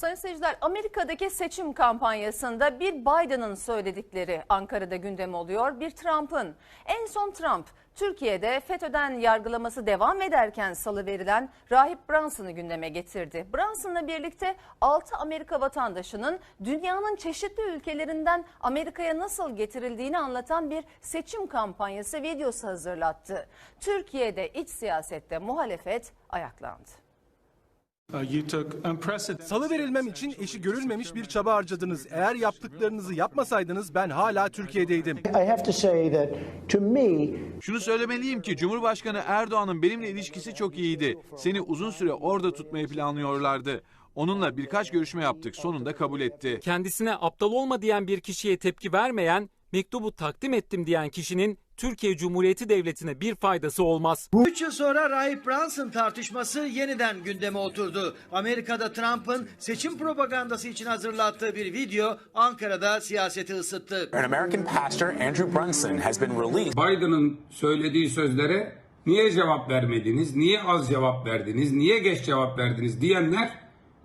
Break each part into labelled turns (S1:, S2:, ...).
S1: Sayın seyirciler Amerika'daki seçim kampanyasında bir Biden'ın söyledikleri Ankara'da gündem oluyor. Bir Trump'ın. En son Trump Türkiye'de FETÖ'den yargılaması devam ederken salı verilen Rahip Brunson'ı gündeme getirdi. Brunson'la birlikte 6 Amerika vatandaşının dünyanın çeşitli ülkelerinden Amerika'ya nasıl getirildiğini anlatan bir seçim kampanyası videosu hazırlattı. Türkiye'de iç siyasette muhalefet ayaklandı.
S2: Salı verilmem için eşi görülmemiş bir çaba harcadınız. Eğer yaptıklarınızı yapmasaydınız ben hala Türkiye'deydim.
S3: I have to say that to me,
S4: Şunu söylemeliyim ki Cumhurbaşkanı Erdoğan'ın benimle ilişkisi çok iyiydi. Seni uzun süre orada tutmayı planlıyorlardı. Onunla birkaç görüşme yaptık. Sonunda kabul etti.
S5: kendisine aptal olma diyen bir kişiye tepki vermeyen, mektubu takdim ettim diyen kişinin Türkiye Cumhuriyeti Devleti'ne bir faydası olmaz.
S6: 3 yıl sonra Rahip Brunson tartışması yeniden gündeme oturdu. Amerika'da Trump'ın seçim propagandası için hazırlattığı bir video Ankara'da siyaseti ısıttı.
S7: An American pastor, Andrew Brunson, has been released.
S8: Biden'ın söylediği sözlere niye cevap vermediniz, niye az cevap verdiniz, niye geç cevap verdiniz diyenler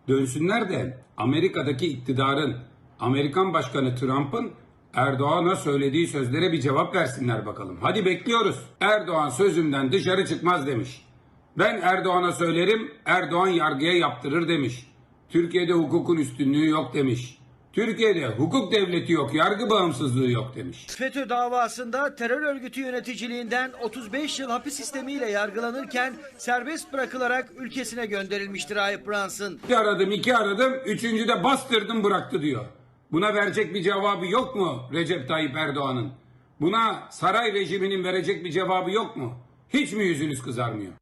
S8: dönsünler de Amerika'daki iktidarın, Amerikan Başkanı Trump'ın Erdoğan'a söylediği sözlere bir cevap versinler bakalım. Hadi bekliyoruz. Erdoğan sözümden dışarı çıkmaz demiş. Ben Erdoğan'a söylerim, Erdoğan yargıya yaptırır demiş. Türkiye'de hukukun üstünlüğü yok demiş. Türkiye'de hukuk devleti yok, yargı bağımsızlığı yok demiş.
S6: FETÖ davasında terör örgütü yöneticiliğinden 35 yıl hapis sistemiyle yargılanırken serbest bırakılarak ülkesine gönderilmiştir Rahip Brunson.
S8: Bir aradım, iki aradım, üçüncü de bastırdım bıraktı diyor. Buna verecek bir cevabı yok mu Recep Tayyip Erdoğan'ın? Buna saray rejiminin verecek bir cevabı yok mu? Hiç mi yüzünüz kızarmıyor?